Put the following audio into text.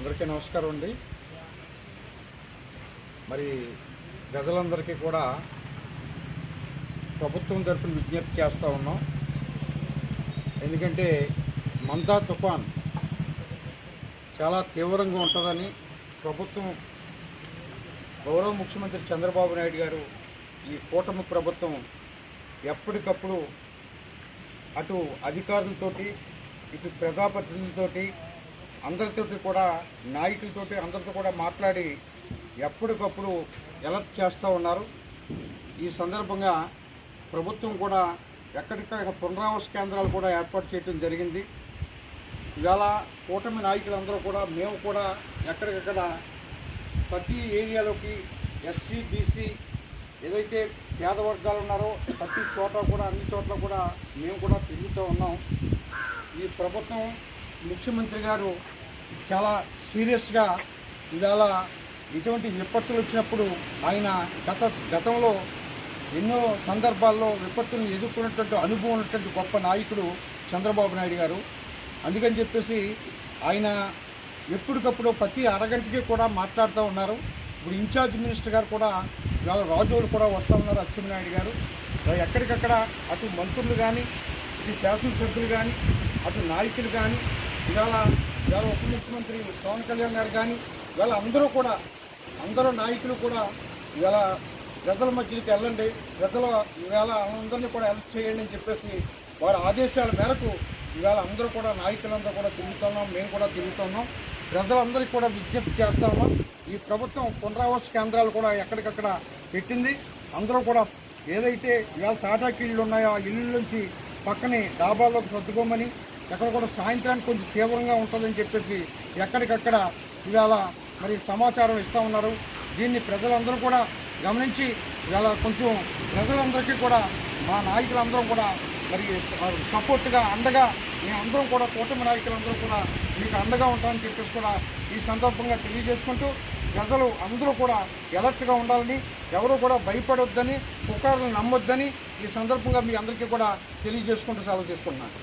అందరికీ నమస్కారం అండి. మరి ప్రజలందరికీ కూడా ప్రభుత్వం తరపున విజ్ఞప్తి చేస్తూ ఉన్నాం. ఎందుకంటే మందా తుఫాన్ చాలా తీవ్రంగా ఉంటుందని ప్రభుత్వం గౌరవ ముఖ్యమంత్రి చంద్రబాబు నాయుడు గారు ఈ కూటమి ప్రభుత్వం ఎప్పటికప్పుడు అటు అధికారులతోటి ఇటు ప్రజాప్రతినిధులతోటి అందరితోటి కూడా నాయకులతోటి అందరితో కూడా మాట్లాడి ఎప్పటికప్పుడు ఎలర్ట్ చేస్తూ ఉన్నారు. ఈ సందర్భంగా ప్రభుత్వం కూడా ఎక్కడికక్కడ పునరావాస కేంద్రాలు కూడా ఏర్పాటు చేయడం జరిగింది. ఇవాళ కూటమి నాయకులందరూ కూడా మేము కూడా ఎక్కడికక్కడ ప్రతి ఏరియాలోకి ఎస్సీ బీసీ ఏదైతే పేద వర్గాలు ఉన్నారో ప్రతి చోట కూడా అన్ని చోట్ల కూడా మేము కూడా తిరుగుతూ ఉన్నాం. ఈ ప్రభుత్వం ముఖ్యమంత్రి గారు చాలా సీరియస్గా ఇవాళ ఇటువంటి విపత్తులు వచ్చినప్పుడు ఆయన గత గతంలో ఎన్నో సందర్భాల్లో విపత్తులను ఎదుర్కొన్నటువంటి అనుభవం ఉన్నటువంటి గొప్ప నాయకుడు చంద్రబాబు నాయుడు గారు. అందుకని చెప్పేసి ఆయన ఎప్పటికప్పుడు ప్రతి అరగంటకి కూడా మాట్లాడుతూ ఉన్నారు. ఇప్పుడు ఇన్ఛార్జ్ మినిస్టర్ గారు కూడా ఇవాళ రాజువులు కూడా వస్తూ ఉన్నారు అచ్చెన్నాయుడు గారు. ఎక్కడికక్కడ అటు మంత్రులు కానీ ఇటు శాసనసభ్యులు కానీ అటు నాయకులు కానీ ఇవాళ ఇవాళ ఉప ముఖ్యమంత్రి పవన్ కళ్యాణ్ గారు కానీ ఇవాళ అందరూ కూడా అందరూ నాయకులు కూడా ఇవాళ ప్రజల మధ్యకి వెళ్ళండి. ప్రజల ఇవాళ అందరినీ కూడా హెల్ప్ చేయండి అని చెప్పేసి వారి ఆదేశాల మేరకు ఇవాళ అందరూ కూడా నాయకులందరూ కూడా తిరుగుతున్నాం మేము కూడా తిరుగుతున్నాం ప్రజలందరికీ కూడా విజ్ఞప్తి చేస్తాము ఈ ప్రభుత్వం పునరావాస కేంద్రాలు కూడా ఎక్కడికక్కడ పెట్టింది. అందరూ కూడా ఏదైతే ఇవాళ తాటాకి ఇళ్ళు ఉన్నాయో ఆ ఇళ్ళ నుంచి పక్కనే డాబాల్లోకి సర్దుకోమని ఎక్కడ కూడా సాయంత్రానికి కొంచెం తీవ్రంగా ఉంటుందని చెప్పేసి ఎక్కడికక్కడ ఇవాళ మరి సమాచారం ఇస్తూ ఉన్నారు. దీన్ని ప్రజలందరూ కూడా గమనించి ఇవాళ కొంచెం ప్రజలందరికీ కూడా మా నాయకులందరం కూడా మరి సపోర్ట్గా అండగా మేమందరం కూడా కూటమి నాయకులందరూ కూడా మీకు అండగా ఉంటామని చెప్పేసి కూడా ఈ సందర్భంగా తెలియజేసుకుంటూ ప్రజలు అందరూ కూడా ఎలర్ట్గా ఉండాలని ఎవరు కూడా భయపడొద్దని పుకారులు నమ్మొద్దని ఈ సందర్భంగా మీ అందరికీ కూడా తెలియజేసుకుంటూ సెలవు తీసుకుంటున్నాను.